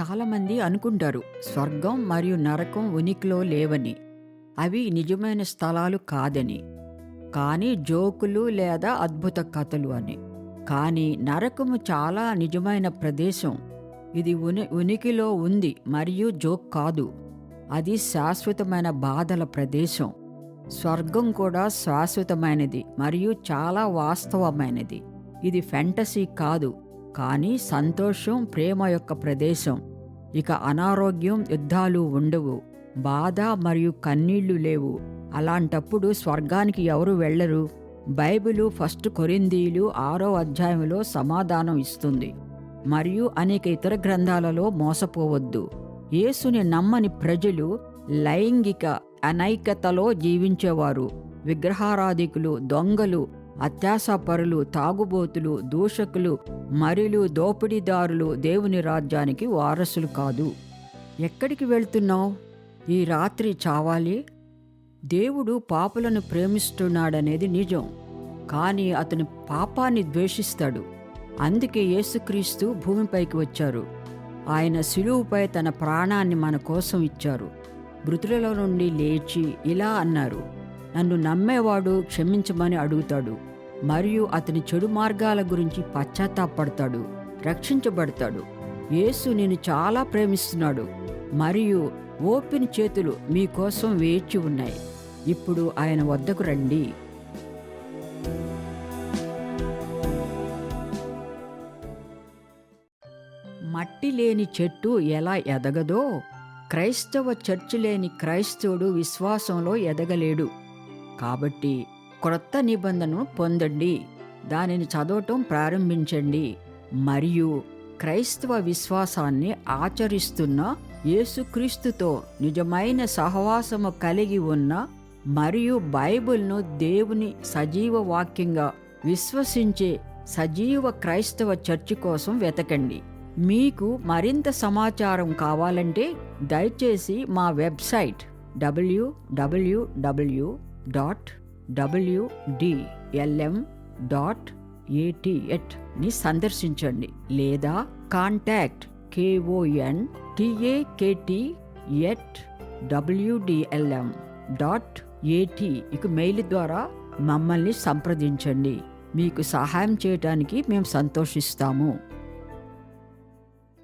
చాలామంది అనుకుంటారు స్వర్గం మరియు నరకం ఉనికిలో లేవని. అవి నిజమైన స్థలాలు కాదని. కానీ జోకులు లేదా అద్భుత కథలు అని. కానీ నరకము చాలా నిజమైన ప్రదేశం. ఇది ఉని ఉనికిలో ఉంది మరియు జోక్ కాదు. అది శాశ్వతమైన బాధల ప్రదేశం. స్వర్గం కూడా శాశ్వతమైనది మరియు చాలా వాస్తవమైనది. ఇది ఫెంటసీ కాదు. కానీ సంతోషం ప్రేమ యొక్క ప్రదేశం. ఇక అనారోగ్యం యుద్ధాలు ఉండవు. బాధ మరియు కన్నీళ్ళు లేవు. అలాంటప్పుడు స్వర్గానికి ఎవరు వెళ్ళరు? బైబిలు ఫస్ట్ కొరిందీలు ఆరో అధ్యాయంలో సమాధానం ఇస్తుంది. మరియు అనేక ఇతర గ్రంథాలలో మోసపోవద్దు. యేసుని నమ్మని ప్రజలు లైంగిక అనైక్యతలో జీవించేవారు. విగ్రహారాధికులు దొంగలు అత్యాసపరులు తాగుబోతులు దూషకులు మరిలు దోపిడీదారులు దేవుని రాజ్యానికి వారసులు కాదు. ఎక్కడికి వెళ్తున్నావు? ఈ రాత్రి చావాలి? దేవుడు పాపులను ప్రేమిస్తున్నాడనేది నిజం. కానీ అతను పాపాన్ని ద్వేషిస్తాడు. అందుకే యేసుక్రీస్తు భూమిపైకి వచ్చారు. ఆయన శిలువుపై తన ప్రాణాన్ని మన కోసం ఇచ్చారు. మృతులలో నుండి లేచి ఇలా అన్నారు. నన్ను నమ్మేవాడు క్షమించమని అడుగుతాడు. మరియు అతని చెడు మార్గాల గురించి పశ్చాత్తాపడతాడు రక్షించబడతాడు. యేసు నేను చాలా ప్రేమిస్తున్నాడు మరియు ఓపెన్ చేతులు మీకోసం వేచి ఉన్నాయి. ఇప్పుడు ఆయన వద్దకు రండి. మట్టి లేని చెట్టు ఎలా ఎదగదో క్రైస్తవ చర్చి లేని క్రైస్తవుడు విశ్వాసంలో ఎదగలేడు. కాబట్టి క్రొత్త నిబంధనను పొందండి. దానిని చదవటం ప్రారంభించండి. మరియు క్రైస్తవ విశ్వాసాన్ని ఆచరిస్తున్న యేసుక్రీస్తుతో నిజమైన సహవాసము కలిగి ఉన్న మరియు బైబిల్ను దేవుని సజీవ వాక్యంగా విశ్వసించే సజీవ క్రైస్తవ చర్చి కోసం వెతకండి. మీకు మరింత సమాచారం కావాలంటే దయచేసి మా website WWW dot WDLM dot ఏటీఎట్ని సందర్శించండి. లేదా contact KON TAKT at WDLM dot AT mail ద్వారా మమ్మల్ని సంప్రదించండి. మీకు సహాయం చేయడానికి మేము సంతోషిస్తాము.